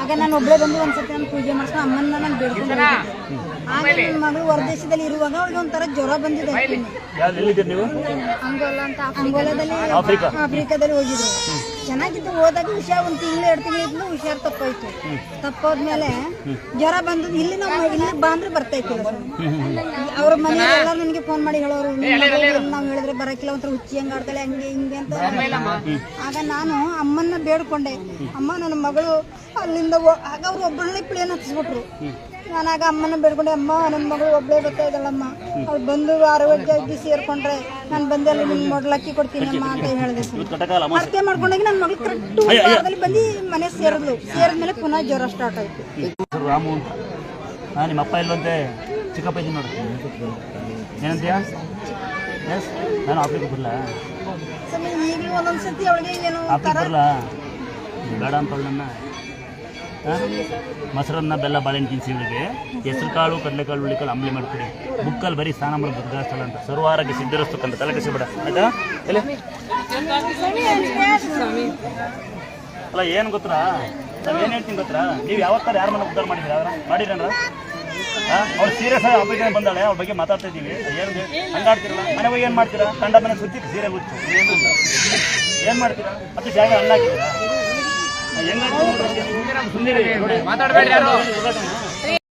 ಆಗ ನಾನು ಒಬ್ಬಳೇ ಬಂದು ಒಂದ್ಸತಿ ನಾನು ಪೂಜೆ ಮಾಡಿಸ್ಕೊಂಡು ಅಮ್ಮನ ನಾನು ಬೇಡ್ಕೊಂಡು. ಆಗ ನನ್ನ ಮಗಳು ಹೊರದೇಶದಲ್ಲಿ ಇರುವಾಗ ಅವಳಿಗೆ ಒಂಥರ ಜ್ವರ ಬಂದಿದೆ ಅಂಗೋಲ ಅಂತ ಅಂಗೋಲದಲ್ಲಿ ಆಫ್ರಿಕಾದಲ್ಲಿ ಹೋಗಿದ್ರು ಚೆನ್ನಾಗಿತ್ತು. ಹೋದಾಗ ಹುಷಾರ್ ಒಂದು ತಿಂಗಳು ಎರಡು ತಿಂಗಳು ಇದ್ದು ಹುಷಾರ್ ತಪ್ಪೋಯ್ತು. ತಪ್ಪೋದ್ಮೇಲೆ ಜ್ವರ ಬಂದು ಇಲ್ಲಿ ನಾವು ಇಲ್ಲಿ ಬಂದ್ರೆ ಬರ್ತೈತಿ ಅವ್ರ ಮನೆಯಲ್ಲ ನನಗೆ ಫೋನ್ ಮಾಡಿ ಹೇಳೋರು ನಾವು ಹೇಳಿದ್ರೆ ಬರಕಿಲ್ಲ ಒಂಥರ ಹುಚ್ಚಿ ಹಂಗ ಆಡ್ತಾಳೆ ಹಂಗೆ ಹಿಂಗೆ ಅಂತ ಆಗ ನಾನು ಅಮ್ಮನ್ನ ಬೇಡ್ಕೊಂಡೆ. ಅಮ್ಮ ನನ್ನ ಮಗಳು ಅಲ್ಲಿಂದ ಆಗ ಅವ್ರು ಒಬ್ಬಳನ್ನೇ ಪ್ಲೇನ್ ಹತ್ತಿಸ್ಬಿಟ್ರು. ನಾನಾಗ ಅಮ್ಮನ ಬೇಡ್ಕೊಂಡೆ ಅಮ್ಮ ನನ್ನ ಮಗಳು ಒಬ್ಬಳೇ ಬರ್ತಾ ಇದ್ದಾಳಮ್ಮ. ಅವ್ಳು ಬಂದು ಆರೋಗ್ಯವಾಗಿ ಸೇರ್ಕೊಂಡ್ರೆ ನಾನು ಬಂದೆ ಅಲ್ಲಿ ನಿಮ್ಗೆ ಅಕ್ಕಿ ಕೊಡ್ತೀನಿ ಅಮ್ಮ ಅಂತ ಹೇಳಿದೆ ಇವತ್ತು ಮಾಡ್ಕೊಂಡೋಗಿ ನನ್ನ ಮಗಳು ಕರೆಕ್ಟ್ ವಾರದಲ್ಲಿ ಬಂದು ಮನೆ ಸೇರಿದ್ಲು. ಸೇರಿದ್ಮೇಲೆ ಪುನಃ ಜ್ವರ ಸ್ಟಾರ್ಟ್ ಆಯ್ತು. ರಾಮು ಹಾಂ ನಿಮ್ಮ ಅಪ್ಪ ಇಲ್ವಂತೆ ಚಿಕ್ಕಪ್ಪ ಇದ್ದೀನಿ ನೋಡಿ. ಏನಂತೀಯ? ಎಸ್ ನಾನು ಆಫ್ರಿಕ ಬರಲ್ಲ ನೀವು ಈಗಲೂ ಒಂದೊಂದ್ಸತಿ ಅವಳಿಗೆ ಏನು ಆಫೀಸ್ ಬರಲ್ಲ ಬೇಡ ಅಂತ ಮೊಸರನ್ನ ಬೆಲ್ಲ ಬಾಳೆಹಣ್ಣು ತಿನ್ಸಿ ಇವಳಿಗೆ ಹೆಸರು ಕಾಳು ಕಡಲೆಕಾಳು ಹುಳಿಕಾಳು ಅಂಬಲಿ ಮಾಡ್ಕೊಡಿ. ಬುಕ್ಕಲ್ಲಿ ಬರೀ ಸ್ನಾನ ಮಾಡಿ ದುರ್ಗಾಸ್ಥಳ ಅಂತ. ಸರ್ವಾರೋಗ್ಯ ಸಿದ್ಧರಸ್ತಕ್ಕಂತ ತಲೆ ಕಸಿಬೇಡ ಆಯ್ತಾ? ಅಲ್ಲ, ಏನು ಗೊತ್ತಾ ನಾವು ಏನು ಹೇಳ್ತೀನಿ ಗೊತ್ತಾ ನೀವು ಯಾವತ್ತಾರ ಯಾರು ಮನೆ ಉದ್ದಾರ ಮಾಡಿದ್ರಿ? ಅವ್ರ ಮಾಡಿದ್ರನ್ರ ಅವ್ರು ಸೀರಿಯಸ್ ಆಗಿ ಅಪ್ಲಿಕೇಶನ್ ಬಂದಾಳೆ ಅವ್ರ ಬಗ್ಗೆ ಮಾತಾಡ್ತಾ ಇದ್ದೀವಿ. ಏನು ಹಂಗಾಡ್ತಿರಲ್ಲ ಮನೆ ಹೋಗಿ ಏನು ಮಾಡ್ತೀರಾ? ಕಂಡ ಮನೆ ಸುತ್ತಿ ಸೀರೆ ಗೊತ್ತು ಏನು ಏನು ಮಾಡ್ತೀರಾ? ಮತ್ತೆ ಜಾಗ ಅಲ್ಲ ಸುಮ್ನಿರಿ, ನೋಡಿ.